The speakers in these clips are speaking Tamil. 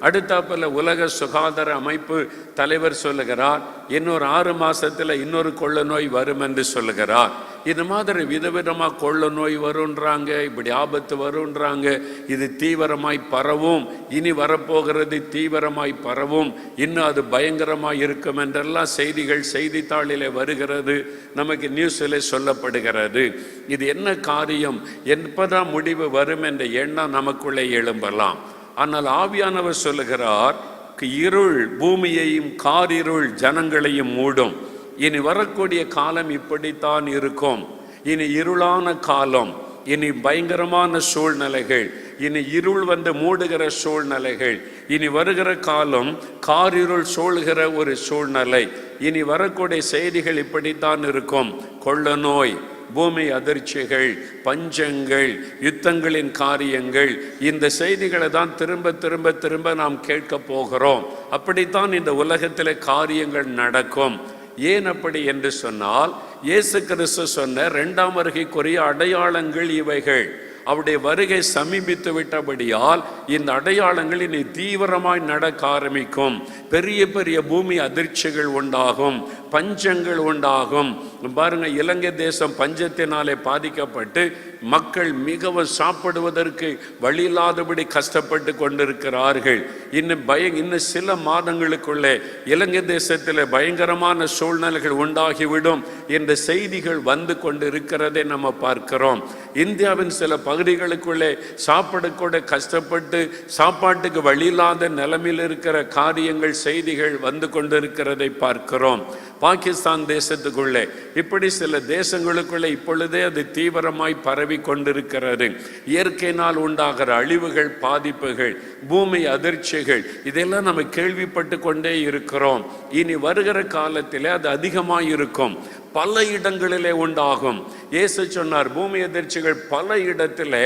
அடுத்தாப்பில் உலக சுகாதார அமைப்பு தலைவர் சொல்லுகிறார் இன்னொரு ஆறு மாதத்தில் இன்னொரு கொள்ள நோய் வரும் என்று சொல்லுகிறார். இது மாதிரி விதவிதமாக கொள்ள நோய் வருன்றாங்க இப்படி ஆபத்து வருன்றாங்க இது தீவிரமாய் பரவும் இனி வரப்போகிறது தீவிரமாய் பரவும் இன்னும் அது பயங்கரமாக இருக்கும் என்றெல்லாம் செய்திகள் செய்தித்தாளிலே வருகிறது நமக்கு நியூஸில் சொல்லப்படுகிறது. இது என்ன காரியம்? எப்பதான் முடிவு வரும் என்ற எண்ணம் நமக்குள்ளே எழும்பலாம். ஆனால் ஆவியானவர் சொல்லுகிறார் இருள் பூமியையும் காரிருள் ஜனங்களையும் மூடும். இனி வரக்கூடிய காலம் இப்படித்தான் இருக்கும். இனி இருளான காலம் இனி பயங்கரமான சூழ்நிலைகள் இனி இருள் வந்து மூடுகிற சூழ்நிலைகள் இனி வருகிற காலம் காரிருள் சூழ்கிற ஒரு சூழ்நிலை. இனி வரக்கூடிய செய்திகள் இப்படித்தான் இருக்கும். கொள்ள நோய் பூமி அதிர்ச்சிகள் பஞ்சங்கள் யுத்தங்களின் காரியங்கள் இந்த செய்திகளை தான் திரும்ப திரும்ப திரும்ப நாம் கேட்க போகிறோம். அப்படித்தான் இந்த உலகத்தில் காரியங்கள் நடக்கும். ஏன் அப்படி என்று சொன்னால் இயேசு கிறிஸ்து சொன்ன இரண்டாம் வருகைக்குரிய அடையாளங்கள் இவைகள். அவருடைய வருகை சமீபித்து விட்டபடியால் இந்த அடையாளங்கள் இனி தீவிரமாய் நடக்க ஆரம்பிக்கும். பெரிய பெரிய பூமி அதிர்ச்சிகள் உண்டாகும் பஞ்சங்கள் உண்டாகும். பாருங்க இலங்கை தேசம் பஞ்சத்தினாலே பாதிக்கப்பட்டு மக்கள் மிகவும் சாப்பிடுவதற்கு வழி இல்லாதபடி கஷ்டப்பட்டு கொண்டிருக்கிறார்கள். இன்னும் பய இன்னும் சில மாதங்களுக்குள்ளே இலங்கை தேசத்தில் பயங்கரமான சூழ்நிலைகள் உண்டாகிவிடும் என்ற செய்திகள் வந்து கொண்டு இருக்கிறதை நம்ம பார்க்கிறோம். இந்தியாவின் சில பகுதிகளுக்குள்ளே சாப்பிடக்கூட கஷ்டப்பட்டு சாப்பாட்டுக்கு வழி இல்லாத நிலைமையில் இருக்கிற காரியங்கள் செய்திகள் வந்து கொண்டிருக்கிறதை பார்க்கிறோம். பாகிஸ்தான் தேசத்துக்குள்ளே இப்படி சில தேசங்களுக்குள்ளே இப்பொழுதே அது தீவிரமாய் பரவி கொண்டிருக்கிறது இயற்கையினால் உண்டாகிற அழிவுகள் பாதிப்புகள் பூமி அதிர்ச்சிகள் இதெல்லாம் நம்ம கேள்விப்பட்டு கொண்டே இருக்கிறோம். இனி வருகிற காலத்திலே அது அதிகமாக இருக்கும் பல இடங்களிலே உண்டாகும். இயேசு சொன்னார் பூமி அதிர்ச்சிகள் பல இடத்திலே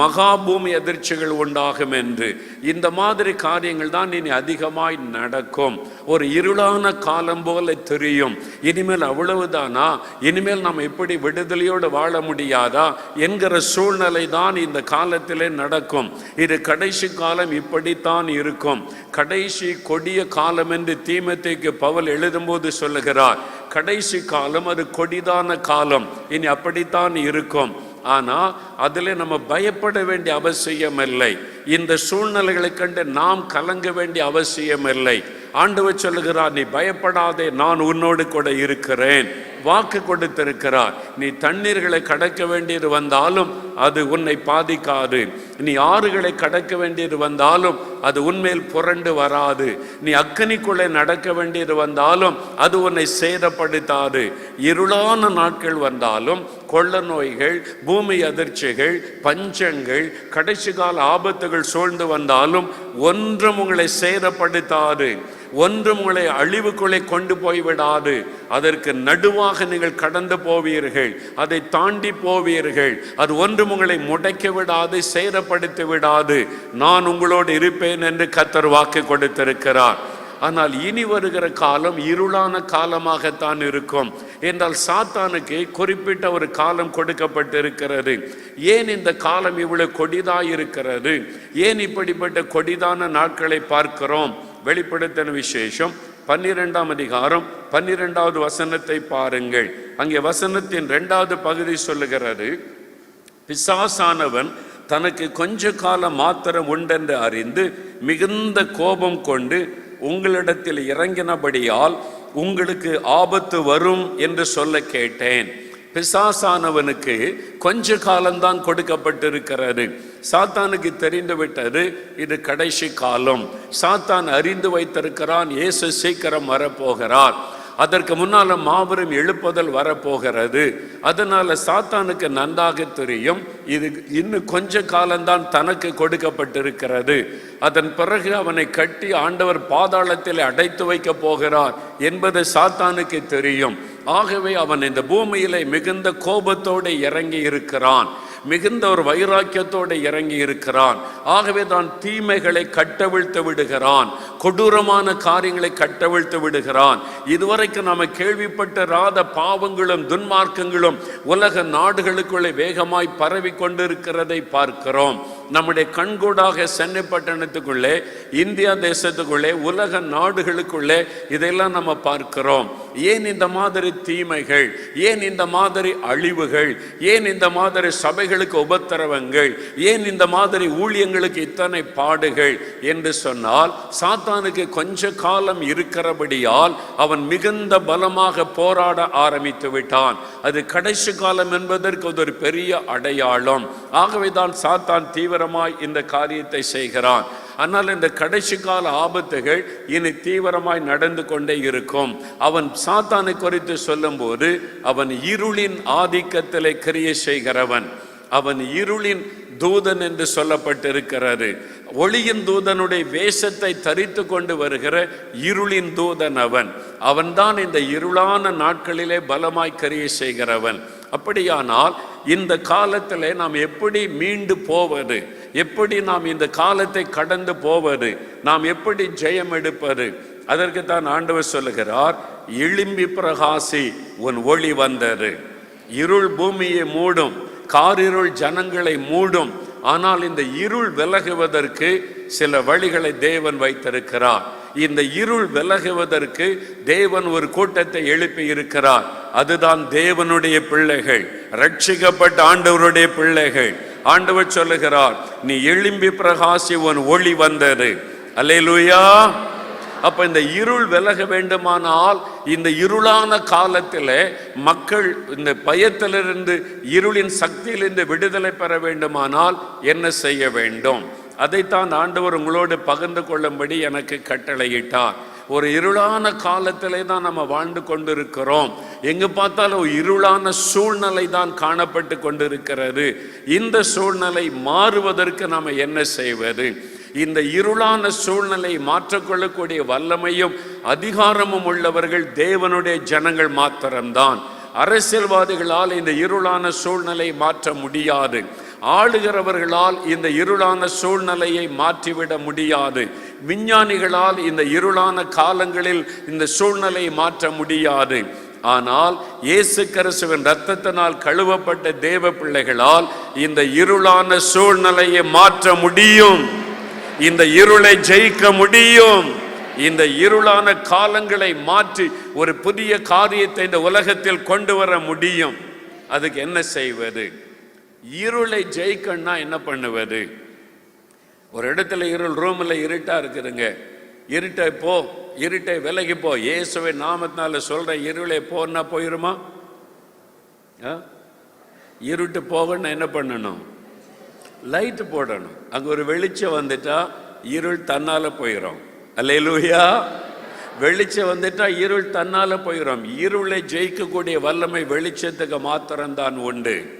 மகா பூமி அதிர்ச்சிகள் உண்டாகும் என்று. இந்த மாதிரி காரியங்கள் தான் இனி அதிகமாய் நடக்கும். ஒரு இருளான காலம் போல தெரியும். இனிமேல் அவ்வளவுதானா? இனிமேல் நாம் எப்படி விடுதலையோடு வாழ முடியாதா? என்கிற சூழ்நிலை தான் இந்த காலத்திலே நடக்கும். இது கடைசி காலம் இப்படித்தான் இருக்கும். கடைசி கொடிய காலம் என்று தீமத்தைக்கு பவல் எழுதும்போது சொல்லுகிறார் கடைசி காலம் அது கொடிதான காலம். இனி அப்படித்தான் இருக்கும். ஆனால் அதில் நம்ம பயப்பட வேண்டிய அவசியம் இல்லை இந்த சூழ்நிலைகளை கண்டு நாம் கலங்க வேண்டிய அவசியம் இல்லை ஆண்டவர் சொல்லுகிறார் நீ பயப்படாதே நான் உன்னோடு கூட இருக்கிறேன். வாக்கு கொடுத்திருக்கிறார். நீ தண்ணீர்களை கடக்க வேண்டியது வந்தாலும் அது உன்னை பாதிக்காது. நீ ஆறுகளை கடக்க வேண்டியது வந்தாலும் அது உன்மேல் புரண்டு வராது. நீ அக்கனிக்குள்ளே நடக்க வேண்டியது வந்தாலும் அது உன்னை சேதப்படுத்தாது. இருளான நாட்கள் வந்தாலும் கொள்ள நோய்கள் பூமி அதிர்ச்சிகள் பஞ்சங்கள் கடைசி கால ஆபத்துகள் சூழ்ந்து வந்தாலும் ஒன்றும் உங்களை சேதப்படுத்தாது. ஒன்றும் உங்களை அழிவுக்குள்ளே கொண்டு போய்விடாது. அதற்கு நடுவாக நீங்கள் கடந்து போவீர்கள். அதை தாண்டி போவீர்கள். அது ஒன்றும் உங்களை முடைக்க விடாது சேதப்படுத்தி விடாது. நான் உங்களோடு இருப்பேன் என்று கத்தர் வாக்கு கொடுத்திருக்கிறார். ஆனால் இனி வருகிற காலம் இருளான காலமாகத்தான் இருக்கும். என்றால் சாத்தானுக்கு குறிப்பிட்ட ஒரு காலம் கொடுக்கப்பட்டிருக்கிறது. ஏன் இந்த காலம் இவ்வளவு கொடிதாயிருக்கிறது? ஏன் இப்படிப்பட்ட கொடிதான நாட்களை பார்க்கிறோம்? வெளிப்படுத்தின விசேஷம். பன்னிரெண்டாம் அதிகாரம் பன்னிரெண்டாவது வசனத்தை பாருங்கள். அங்கே வசனத்தின் ரெண்டாவது பகுதி சொல்லுகிறது பிசாசானவன் தனக்கு கொஞ்ச காலம் மாத்திரம் உண்டென்று அறிந்து மிகுந்த கோபம் கொண்டு உங்களிடத்தில் இறங்கினபடியால் உங்களுக்கு ஆபத்து வரும் என்று சொல்ல கேட்டேன். பிசாசானவனுக்கு கொஞ்ச காலம்தான் கொடுக்கப்பட்டிருக்கிறது. சாத்தானுக்கு தெரிந்து விட்டது இது கடைசி காலம். சாத்தான் அறிந்து வைத்திருக்கிறான் இயேசு சீக்கிரம் வரப்போகிறார். அதற்கு முன்னால மாபெரும் எழுப்புதல் வரப்போகிறது. அதனால சாத்தானுக்கு நன்றாக தெரியும் இது இன்னும் கொஞ்ச காலம்தான் தனக்கு கொடுக்கப்பட்டிருக்கிறது. அதன் பிறகு அவனை கட்டி ஆண்டவர் பாதாளத்தில் அடைத்து வைக்க போகிறார் என்பது சாத்தானுக்கு தெரியும். ஆகவே அவன் இந்த பூமியிலே மிகுந்த கோபத்தோடு இறங்கி இருக்கிறான் மிகுந்த ஒரு வைராக்கியத்தோடு இறங்கி இருக்கிறான். ஆகவே தான் தீமைகளை கட்டவிழ்த்து விடுகிறான். கொடூரமான காரியங்களை கட்டவிழ்த்து விடுகிறான். இதுவரைக்கும் நாம் கேள்விப்பட்ட பாவங்களும் துன்மார்க்கங்களும் உலக நாடுகளுக்குள்ளே வேகமாய் பரவி கொண்டிருக்கிறதை பார்க்கிறோம். நம்முடைய கண்கூடாக சென்னை பட்டணத்துக்குள்ளே இந்தியா தேசத்துக்குள்ளே உலக நாடுகளுக்குள்ளே இதெல்லாம் நம்ம பார்க்கிறோம். ஏன் இந்த மாதிரி தீமைகள்? ஏன் இந்த மாதிரி அழிவுகள்? ஏன் இந்த மாதிரி சபைகளுக்கு உபத்திரவங்கள்? ஏன் இந்த மாதிரி ஊழியங்களுக்கு இத்தனை பாடுகள்? என்று சொன்னால் சாத்தானுக்கு கொஞ்ச காலம் இருக்கிறபடியால் அவன் மிகுந்த பலமாக போராட ஆரம்பித்து விட்டான். அது கடைசி காலம் என்பதற்கு அது ஒரு பெரிய அடையாளம். ஆகவே தான் சாத்தான் தீவிரமாய் இந்த காரியத்தை செய்கிறான். ஆனால் இந்த கடைசி கால ஆபத்துகள் இனி தீவிரமாய் நடந்து கொண்டே இருக்கும். அவன் சாத்தானை குறித்து சொல்லும்போது அவன் இருளின் ஆதிக்கத்திலே கிரியை செய்கிறவன். அவன் இருளின் தூதன் என்று சொல்லப்பட்டிருக்கிறாரு ஒளியின் தூதனுடைய வேஷத்தை தரித்து கொண்டு வருகிற இருளின் தூதன் அவன். அவன்தான் இந்த இருளான நாட்களிலே பலமாய் கரிய செய்கிறவன். அப்படியானால் இந்த காலத்தில் நாம் எப்படி மீண்டு போவது? எப்படி நாம் இந்த காலத்தை கடந்து போவது? நாம் எப்படி ஜெயம் எடுப்பது? அதற்கு தான் ஆண்டவர் சொல்லுகிறார் எழும்பி பிரகாசி உன் ஒளி வந்தது. இருள் பூமியை மூடும் காரிருள் ஜனங்களை மூடும். ஆனால் இந்த இருள் விலகுவதற்கு சில வழிகளை தேவன் வைத்திருக்கிறார். இந்த இருள் விலகுவதற்கு தேவன் ஒரு கூட்டத்தை எழுப்பி இருக்கிறார். அதுதான் தேவனுடைய பிள்ளைகள் ரட்சிக்கப்பட்ட ஆண்டவருடைய பிள்ளைகள். ஆண்டவர் சொல்லுகிறார் நீ எழும்பி பிரகாசி உன் ஒளி வந்தது. அல்லேலூயா. அப்ப இந்த இருள் விலக வேண்டுமானால் இந்த இருளான காலத்தில் மக்கள் இந்த பயத்திலிருந்து இருளின் சக்தியிலிருந்து விடுதலை பெற வேண்டுமானால் என்ன செய்ய வேண்டும்? அதைத்தான் ஆண்டவர் உங்களோடு பகிர்ந்து கொள்ளும்படி எனக்கு கட்டளையிட்டார். ஒரு இருளான காலத்திலே தான் நம்ம வாழ்ந்து கொண்டிருக்கிறோம். எங்கு பார்த்தாலும் இருளான சூழ்நிலை தான் காணப்பட்டு கொண்டிருக்கிறது. இந்த சூழ்நிலை மாறுவதற்கு நாம் என்ன செய்வது? இந்த இருளான சூழ்நிலை மாற்றக்கொள்ளக்கூடிய வல்லமையும் அதிகாரமும் உள்ளவர்கள் தேவனுடைய ஜனங்கள் மாத்திரம்தான். அரசியல்வாதிகளால் இந்த இருளான சூழ்நிலை மாற்ற முடியாது. ஆளுகிறவர்களால் இந்த இருளான சூழ்நிலையை மாற்றிவிட முடியாது. விஞ்ஞானிகளால் இந்த இருளான காலங்களில் இந்த சூழ்நிலையை மாற்ற முடியாது. ஆனால் இயேசு கிறிஸ்துவின் ரத்தத்தினால் கழுவப்பட்ட தேவ பிள்ளைகளால் இந்த இருளான சூழ்நிலையை மாற்ற முடியும். இந்த இருளை ஜெயிக்க முடியும். இந்த இருளான காலங்களை மாற்றி ஒரு புதிய காரியத்தை இந்த உலகத்தில் கொண்டு வர முடியும். அதுக்கு என்ன செய்வது? இருளை ஜெயிக்கணும்னா என்ன பண்ணுவது? ஒரு இடத்துல இருள் ரூமில் இருட்டாக இருக்குதுங்க. இருட்டை போ இருட்டை விலகி போ. இயேசுவை நாமத்தினால சொல்கிற இருளை போன்னா போயிருமா? ஆ? இருட்டு போகணும்னா என்ன பண்ணணும்? லைட்டு போடணும். அங்கே ஒரு வெளிச்சம் வந்துட்டா இருள் தன்னால போயிடும் அல்லேலூயா வெளிச்சம் வந்துட்டா இருள் தன்னால போயிடும் இருளை ஜெயிக்கக்கூடிய வல்லமை வெளிச்சத்துக்கு மாத்திரம்தான் உண்டு.